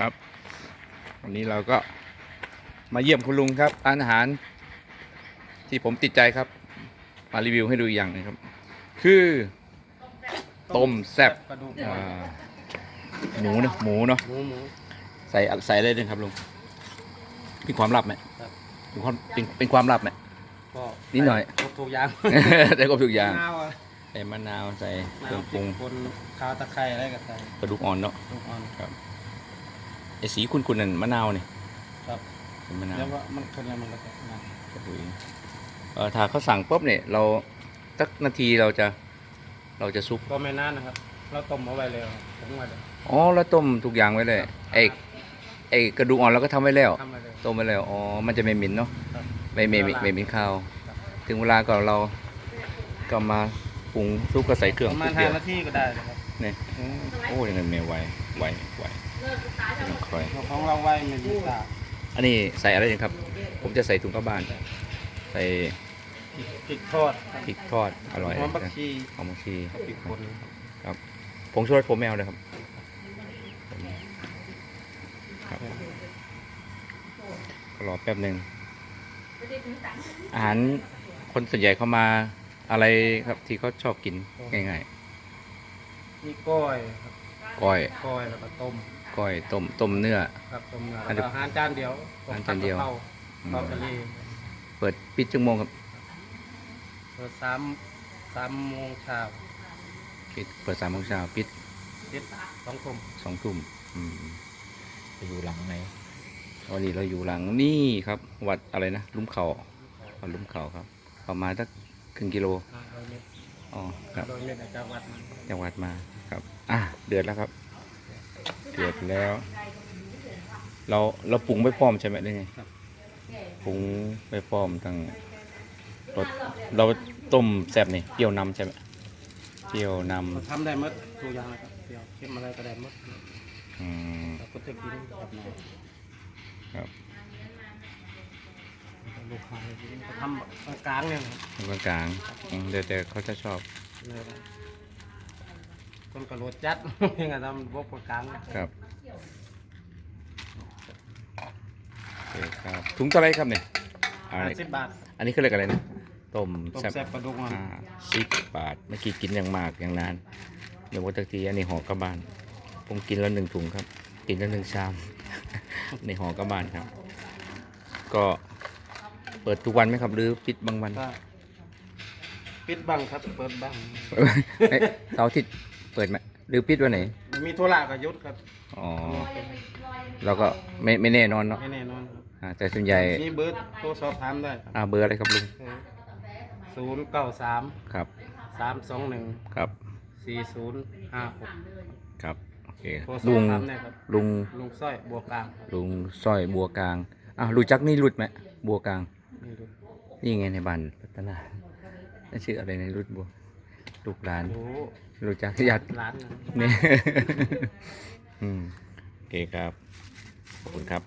ครับ วันนี้เราก็มาเยี่ยมคุณลุงครับร้านอาหาร ที่ผมติดใจครับ มารีวิวให้ดูอีกอย่างหนึงครับ คือต้มแซ่บกระดูกอ่าหมูเนาะหมูเนาะหมูหมูใส่ใส่อะไรด้วยครับลุงเป็นความลับไหมครับเป็นความเป็นเป็นความลับไหมก็นิดหน่อย ครบทุกอย่าง แต่ก็ทุกอย่างมะนาวอะใส่มะนาวใส่เครื่น้ำองพปริรุกงคนข้าวตะไคร้อะไรก็ใส่กระดูกอ่อนเนาะ ลูกอ่อน ไอ้สีคุณคุณนั่นมะนาวนี่ครับเป็นมะนาวแล้วว่ามันคนละมันก็จะนะกระดูกเออถ้าเขาสั่งปุ๊บเนี่ยเราสักนาทีเราจะเราจะซุปก็ไม่นานนะครับ เราต้มเอาไว้เลยผมไว้เลยอ๋อแล้วต้มทุกอย่างไว้เลยไอ้ไอ้กระดูกอ่อนเราก็ทำไว้แล้ว ทำไว้เลย ต้มไว้แล้วอ๋อ มันจะไม่เหม็นเนาะ ครับไม่ไม่ไม่ไม่เหม็นข้าว ถึงเวลาก็เราก็มาปรุงซุปก็ใส่เครื่องประมาณเดีห้ายวนาทีก็ได้นะครับ เนี่ยอืมโอ้ยยังไงไม่ไหวไหวไหวไม่ค่อยเราของเราไว้ไม่มีตากอันนี้ใส่อะไรเนี่ยครับ ผมจะใส่ถุงกลับบ้าน ใส่พริกทอดพริกทอดอร่อยหอมบักนะชีหอมบักชีพริกป่นผงชูรสผมไม่เอาเลยครับครับก็รอแป๊บหนึ่งอาหารคนส่วนใหญ่เข้ามาอะไรครับที่เขาชอบกินง่าย มีกล้อยครับๆก้อยกล้อยแล้วก็ต้มก้อยต้มต้มเนื้อ ครับต้มเนื้ออันแล้วนี้ก็อาหารจานเดียวอาหารจานเดียวข้าวอืมข้าวทะเลเปิดปิดจังโมงครับเปิดสามสามโมงเช้าปิดเปิดสามโมงเช้าปิดปิดสองทุ่มสองทุ่มอืมไปอยู่หลังไหนวันนี้เราอยู่หลังนี่ครับ วัดอะไรนะ ลุ่มเขาวัดลุ่มเขาครับ ประมาณสักครึ่งกิโลห้าร้ อยเมตรอ๋อครับร้อยเมตรจากวัดมาจังหวัดมาครับ อะเดือดแล้วครับ เดือดแล้ว เราเราปรุงไม่พร้อมใช่ไหมหรือไงปรุงไม่พร้อมทั้งรสเราต้มแซ่บนี่เปรี้ยวนำใช่ไหมเปรี้ยวนเราทำได้หมดทุกอย่างเลยครับเปรี้ยวเค็มอะไรก็ได้หมดำอืมเราก็จะกินแบบไหน ครับ ลูกค้าเลยกินเขาทำกลางๆเนี่ยนะครับตรงกลางๆอืมเดี๋ยวแต่เขาจะชอบเลยนะคนกระโดดจัดยังไงทำบกกลางครับโอเคครับถุงเท่าไหรครับเนี่ยอ่าห้าสิบบาท อันนี้คือเรียกอะไรนะต้มต้มแซ่บแซ่บปลาดุกมันห้าสิบบาทเมื่อกี้กินอย่างมากอย่างนาน เดี๋ยววันตะกี้อันนี้ห่อกลับบ้าน ผมกินแล้วหนึ่งถุงครับ กินแล้วหนึ่งชาม ในห่อกลับบ้านครับ ก็ เปิดทุกวันไหมครับหรือปิดบางวันก็ปิดบังครับเปิดบังเอ้ยเสาร์อาทิตย์เปิดไหมหรือปิดวันไหนมีธุระก็หยุดครับอ๋อเราก็ไม่ไม่แน่นอนเนาะไม่แน่นอนครับอ่าแต่ส่วนใหญ่มีเบอร์โทรสอบถามได้ครับอ่าเบอร์อะไรครับลุงศูนย์เก้าสามครับสามสองหนึ่งครับสี่ศูนย์ห้าหกครับโอเคโทรสอลุบงถามได้ครับลุงลุงสร้อยบัวกลางครับลุงสร้อยบัวกลางอะรู้จักนี่รุดไหมบัวกลาง นี่ดูนี่ไงในบ้านพัฒนานั่นชื่ออะไรในรุดบัวลูกหลานโอ้รู้จักญาติร้านนะนี่อืมโอเคครับ ขอบคุณครับ